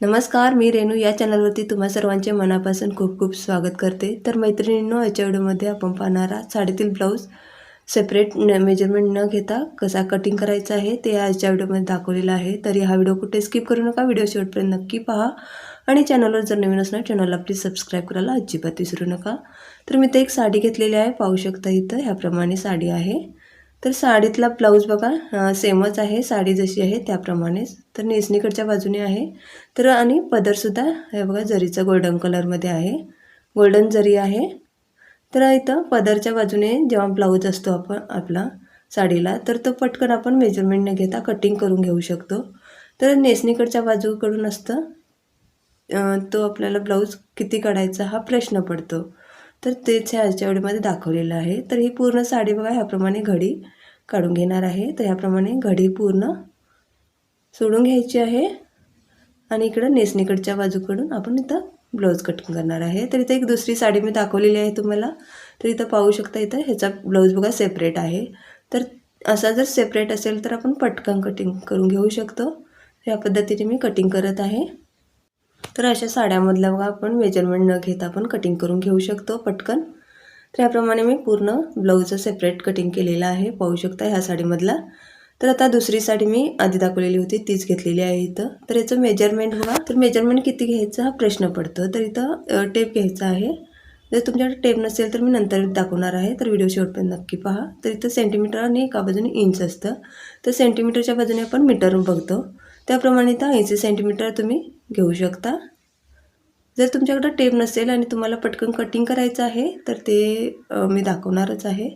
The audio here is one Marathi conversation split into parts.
नमस्कार मी रेणू. या चॅनलवरती तुम्हा सर्वांचे मनापासून खूप खूप स्वागत करते. तर मैत्रिणींनो याच्या व्हिडिओमध्ये आपण पाहणारा साडीतील ब्लाऊज सेपरेट न मेजरमेंट न घेता कसा कटिंग करायचा आहे ते आजच्या व्हिडिओमध्ये दाखवलेलं आहे. तरी हा व्हिडिओ कुठे स्किप करू नका व्हिडिओ शेवटपर्यंत नक्की पहा. आणि चॅनलवर जर नवीन असणार चॅनलला प्लीज सबस्क्राईब करायला अजिबात विसरू नका. तर मी ते एक साडी घेतलेली आहे पाहू शकता इथं ह्याप्रमाणे साडी आहे. तर साडीतला ब्लाऊज बघा सेमच आहे साडी जशी आहे त्याप्रमाणेच. तर नेसणीकडच्या बाजूने आहे. तर आणि पदरसुद्धा हे बघा जरीचा गोल्डन कलरमध्ये आहे. गोल्डन जरी आहे तर इथं पदरच्या बाजूने जेव्हा ब्लाऊज असतो आपण आपला साडीला तर तो पटकन आपण मेजरमेंट न घेता कटिंग करून घेऊ शकतो. तर नेसणीकडच्या बाजूकडून असतं तो आपल्याला ब्लाऊज किती काढायचा हा प्रश्न पडतो. तर तेच ह्याच्या वेळेमध्ये दाखवलेलं आहे. तर ही पूर्ण साडी बघा ह्याप्रमाणे घडी. काढून घेणार आहे. तर ह्याप्रमाणे घडी पूर्ण सोडून घ्यायची आहे. आणि इकडं नेसणीकडच्या बाजूकडून आपण इथं ब्लाऊज कटिंग करणार आहे. तर इथं एक दुसरी साडी मी दाखवलेली आहे तुम्हाला. तर इथं पाहू शकता इथं ह्याचा ब्लाऊज बघा सेपरेट आहे. तर असा जर सेपरेट असेल तर आपण पटकन कटिंग करून घेऊ शकतो. या पद्धतीने मी कटिंग करत आहे. तर अशा साड्यामधल्या बघा आपण मेजरमेंट न घेता आपण कटिंग करून घेऊ शकतो पटकन. तर याप्रमाणे मी पूर्ण ब्लाऊजचं सेपरेट कटिंग केलेलं आहे. पाहू शकता ह्या साडीमधला. तर आता दुसरी साडी मी आधी दाखवलेली होती तीच घेतलेली आहे इथं. तर याचं मेजरमेंट बघा. तर मेजरमेंट किती घ्यायचं हा प्रश्न पडतो. तर इथं टेप घ्यायचा आहे. जर तुमच्याकडे टेप नसेल तर मी नंतर दाखवणार आहे. तर व्हिडिओ शेवटपर्यंत नक्की पहा. तर इथं सेंटीमीटर आणि एका बाजूने इंच असतं. तर सेंटीमीटरच्या बाजूने आपण मीटर बघतो. त्याप्रमाणे इथं ऐंशी सेंटीमीटर तुम्ही घेऊ शकता. जर तुमच्याकडं टेप नसेल आणि तुम्हाला पटकन कटिंग करायचं आहे तर ते मी दाखवणारच आहे.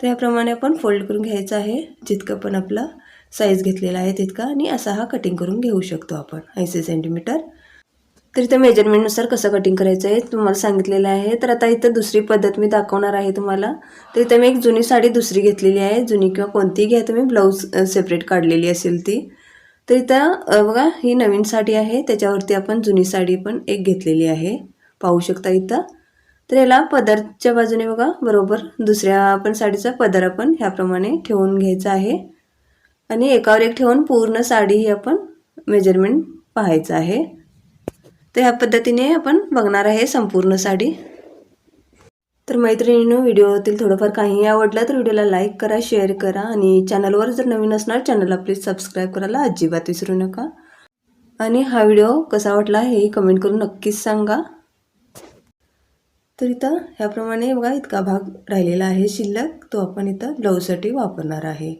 तर याप्रमाणे आपण फोल्ड करून घ्यायचं आहे जितकं पण आपला साईज घेतलेला आहे तितका आणि असा हा कटिंग करून घेऊ शकतो आपण ऐंशी सेंटीमीटर तर इथं मेजरमेंटनुसार कसं कटिंग करायचं आहे तुम्हाला सांगितलेलं आहे. तर आता इथं दुसरी पद्धत मी दाखवणार आहे तुम्हाला. तर इथं मी एक जुनी साडी दुसरी घेतलेली आहे जुनी किंवा कोणतीही घ्या तुम्ही ब्लाऊज सेपरेट काढलेली असेल ती. तर इथं बघा ही नवीन साडी आहे. त्याच्यावरती आपण जुनी साडी पण एक घेतलेली आहे. पाहू शकता इथं. तर याला पदरच्या बाजूने बघा बरोबर. दुसऱ्या आपण साडीचा पदर आपण ह्याप्रमाणे ठेवून घ्यायचा आहे. आणि एकावर एक ठेवून पूर्ण साडी ही आपण मेजरमेंट पाहायचं आहे. तर ह्या पद्धतीने आपण बघणार आहे संपूर्ण साडी. तर मैत्रिणीनं व्हिडिओतील थोडंफार काहीही आवडलं तर व्हिडिओला लाईक करा शेअर करा आणि चॅनलवर जर नवीन असणार चॅनलला प्लीज सबस्क्राईब करायला अजिबात विसरू नका. आणि हा व्हिडिओ कसा वाटला हेही कमेंट करून नक्कीच सांगा. तर इथं ह्याप्रमाणे बघा इतका भाग राहिलेला आहे शिल्लक. तो आपण इथं ब्लाऊजसाठी वापरणार आहे.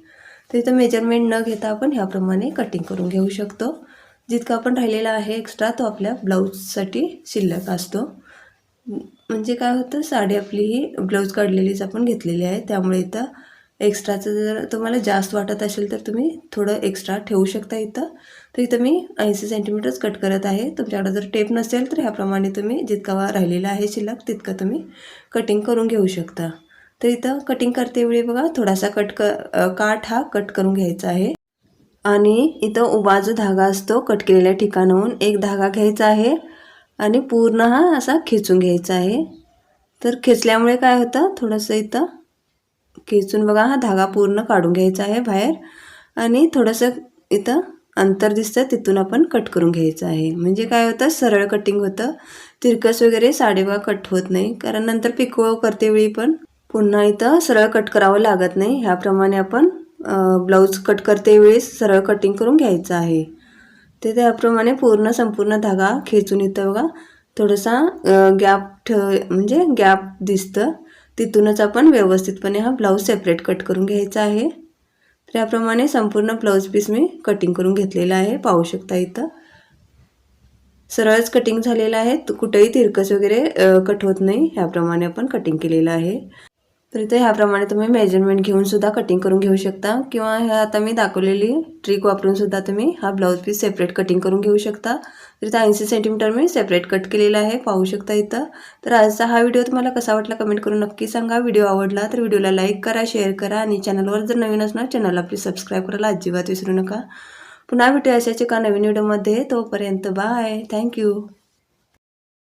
तर इथं मेजरमेंट न घेता आपण ह्याप्रमाणे कटिंग करून घेऊ शकतो. जितका आपण राहिलेला आहे एक्स्ट्रा तो आपल्या ब्लाऊजसाठी शिल्लक असतो. म्हणजे काय होतं साडी आपली ही ब्लाऊज काढलेलीच आपण घेतलेली आहे. त्यामुळे इथं एक्स्ट्राचं जर तुम्हाला जास्त वाटत असेल तर तुम्ही थोडं एक्स्ट्रा ठेवू शकता इथं. तर इथं मी ऐंशी सेंटीमीटरच कट करत आहे. तुमच्याकडे जर टेप नसेल तर ह्याप्रमाणे तुम्ही जितका राहिलेला आहे शिल्लक तितकं तुम्ही कटिंग करून घेऊ शकता. तर इथं कटिंग करतेवेळी बघा थोडासा कट क काठ हा कट करून घ्यायचा आहे. आणि इथं उभा जो धागा असतो कट केलेल्या ठिकाणाहून एक धागा घ्यायचा आहे. आणि पूर्ण हा असा खेचून घ्यायचा आहे. तर खेचल्यामुळे काय होतं? थोडंसं इथं खेचून बघा हा धागा पूर्ण काढून घ्यायचा आहे बाहेर. आणि थोडंसं इथं अंतर दिसतं तिथून आपण कट करून घ्यायचं आहे. म्हणजे काय होतं? सरळ कटिंग होतं. तिरकस वगैरे साडेबा कट होत नाही. कारण नंतर पिकोळ करते वेळी पण पुन्हा इथं सरळ कट करावं लागत नाही. ह्याप्रमाणे आपण ब्लाऊज कट करते वेळेस सरळ कटिंग करून घ्यायचं आहे. ते त्याप्रमाणे पूर्ण संपूर्ण धागा खेचून येतं बघा. थोडासा गॅप ठ म्हणजे गॅप दिसतं. तिथूनच आपण व्यवस्थितपणे हा ब्लाऊज सेपरेट कट करून घ्यायचा आहे. तर याप्रमाणे संपूर्ण ब्लाऊज पीस मी कटिंग करून घेतलेला आहे पाहू शकता इथं. सरळच कटिंग झालेलं आहे. कुठेही तिरकस वगैरे कट होत नाही. ह्याप्रमाणे आपण कटिंग केलेलं आहे. तर इथे ह्याप्रमाणे तुम्ही मेजरमेंट घेऊन सुद्धा कटिंग करून घेऊ शकता. किंवा ह्या आता मी दाखवलेली ट्रिक वापरून सुद्धा तुम्ही हा ब्लाऊज पीस सेपरेट कटिंग करून घेऊ शकता. तर इथं ऐंशी सेंटीमीटर मी सेपरेट कट केलेला आहे. पाहू शकता इथं. तर आजचा हा व्हिडिओ तुम्हाला कसा वाटला कमेंट करून नक्की सांगा. व्हिडिओ आवडला तर व्हिडिओला लाईक करा शेअर करा आणि चॅनलवर जर नवीन असणार चॅनलला प्लीज सबस्क्राईब करायला अजिबात विसरू नका. पुन्हा भेटूया अशाच एका नवीन व्हिडिओमध्ये तोपर्यंत बाय थँक्यू